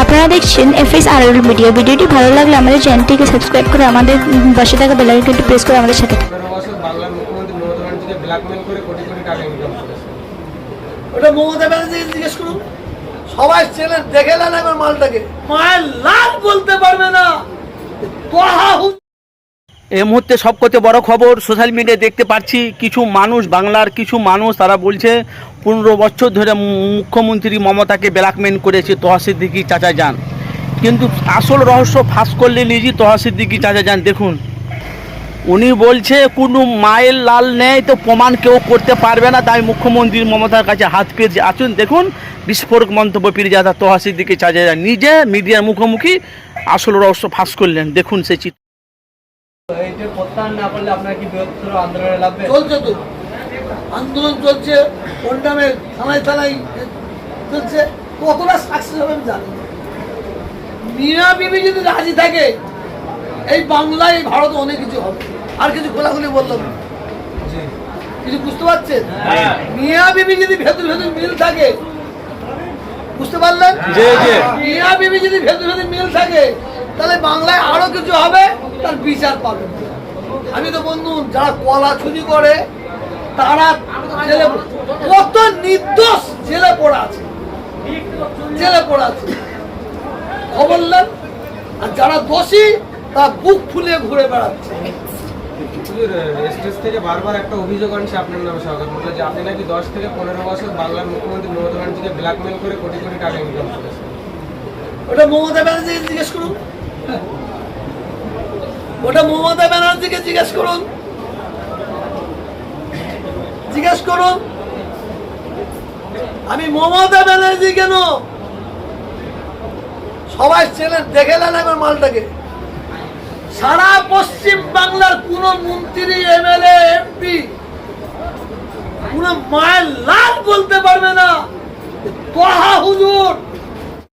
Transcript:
আপনারা দেখছেন এফএস আর মিডিয়া ভিডিওটি ভালো লাগলে আমাদের চ্যানেলটিকে সাবস্ক্রাইব করে আমাদের বসে পাশে থাকা বেলাইকনটি প্রেস করে আমাদের সাথে বাংলার মুখ্যমন্ত্রী মমতা ব্যানার্জিকে ব্ল্যাকমেল করে কোটি কোটি টাকা ইনকাম করেছে। ওটা মমতা ব্যানার্জিকে জিজ্ঞেস করুন। সবাই ছেলে দেখে নেন একবার মালটাকে। মায়ের লাল বলতে পারবে না। এই মুহূর্তে সবকথে বড় খবর সোশ্যাল মিডিয়ায় দেখতে পাচ্ছি, কিছু মানুষ, বাংলার কিছু মানুষ, তারা বলছে, পনেরো বছর ধরে মুখ্যমন্ত্রী মমতাকে ব্ল্যাকমেল করেছে তোহা সিদ্দিকি চাচা যান কিন্তু আসল রহস্য ফাঁস করলে নিজেই তোহা সিদ্দিকি চাচা যান দেখুন। উনি বলছে, কোনো মায়ের লাল নেই, তো প্রমাণ কেউ করতে পারবে না, তাই মুখ্যমন্ত্রী মমতার কাছে হাত পেয়েছে। আসুন, দেখুন, বিস্ফোরক মন্তব্য পিরিজাদা তোহা সিদ্দিকি চাচা যান নিজে মিডিয়ার মুখোমুখি আসল রহস্য ফাঁস করলেন। দেখুন সেই চিত্র। এইটা প্রত্যাহার না করলে আপনার কি বৃহত্তর আন্দোলনে লাভবে চলছে তো। আন্দোলন চলছে কোনটামে থানায় থানায় চলছে। কতটা সাকসেস হবে আমি জানি। মিয়া বিবি যদি রাজি থাকে এই বাংলায় এই ভারতে অনেক কিছু হবে। আর কিছু খোলাখুলি বললাম কিছু বুঝতে পারছেন? মিয়া বিবি যদি ভেতর ভেতর মিল থাকে বুঝতে পারলেন? জি, জি। মিয়া বিবি যদি ভেতর ভেতর মিল থাকে তাহলে বাংলায় আরও কিছু হবে তার বিচার পাবে। আমি তো বন্ধু যারা কলা চুরি করে তারা জেলে কত নির্দোষ জেলে পড়া আছে। জেলে পড়া আছে। খবর নেন আর যারা দোষী তা বুক ফুলিয়ে ঘুরে বেড়াচ্ছে। স্টেজ থেকে বারবার একটা অভিযোগ আনছে আপনার নামে সরকার বলল যে আপনি নাকি দশ থেকে পনেরো বছর বাংলার মুখ্যমন্ত্রী মমতা ব্যানার্জিকে ব্ল্যাকমেল করে কোটি কোটি টাকা ইনকাম করেছে ওটা মমতা ব্যানার্জিকে জিজ্ঞেস করুন। ওটা মমতা ব্যানার্জিকে জিজ্ঞেস করুন। জিজ্ঞেস করুন। আমি মমতা ব্যানার্জি কেন? সবাই ছেলে দেখে নেন একবার মালটাকে। সারা পশ্চিম বাংলার কোন মন্ত্রী, এমএলএ, এমপি কোন মায়ের লাল বলতে পারবে না। তোহা হুজুর।